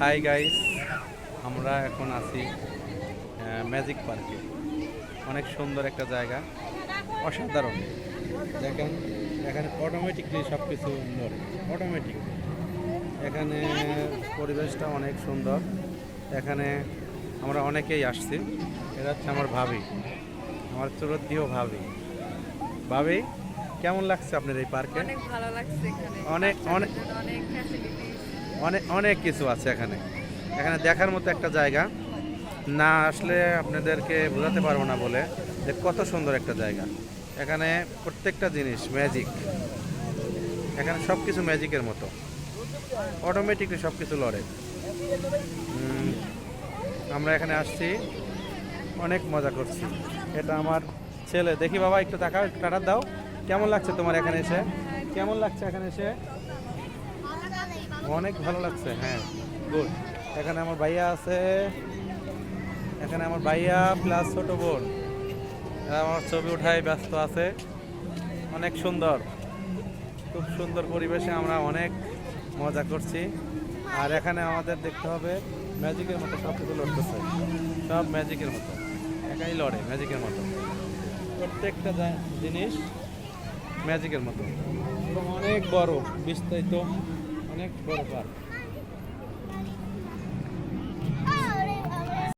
Hi guys আমরা এখন আছি ম্যাজিক পার্কে অনেক সুন্দর একটা জায়গা অসাধারণ। দেখেন এখানে অটোমেটিকলি সব কিছু নড়ে অটোমেটিক এখানে পরিবেশটা অনেক সুন্দর। এখানে আমরা অনেকেই আসছি এটা হচ্ছে আমার ভাবি আমার চুরদ্দিও ভাবি। ভাবি কেমন লাগছে আপনার এই পার্কে অনেক ভালো লাগছে এখানে। অনেক- অনেক- অনেক অনেক কিছু আছে এখানে। এখানে দেখার মতো একটা জায়গা। না আসলে আপনাদেরকে বোঝাতে পারব না বলে যে কত সুন্দর একটা জায়গা। এখানে প্রত্যেকটা জিনিস ম্যাজিক এখানে সব কিছু ম্যাজিকের মতো। অটোমেটিকলি সব কিছু লড়ে আমরা এখানে আসছি। অনেক মজা করছি। এটা আমার ছেলে। দেখি বাবা, একটু টাকা টাটা দাও। কেমন লাগছে তোমার এখানে এসে? কেমন লাগছে এখানে এসে? অনেক ভালো লাগছে হ্যাঁ গুড এখানে আমার ভাইয়া আছে, এখানে আমার ভাইয়া প্লাস ছোট বোন। আমার ছবি উঠায় ব্যস্ত আছে। অনেক সুন্দর, খুব সুন্দর পরিবেশে আমরা অনেক মজা করছি। আর এখানে আমাদের দেখতে হবে ম্যাজিকের মতো সব কিছু লড়তেছে। সব ম্যাজিকের মতো, একাই লড়ে ম্যাজিকের মতো। প্রত্যেকটা জিনিস ম্যাজিকের মতো। অনেক বড়, বিস্তারিত। অনেক বড় পার্ক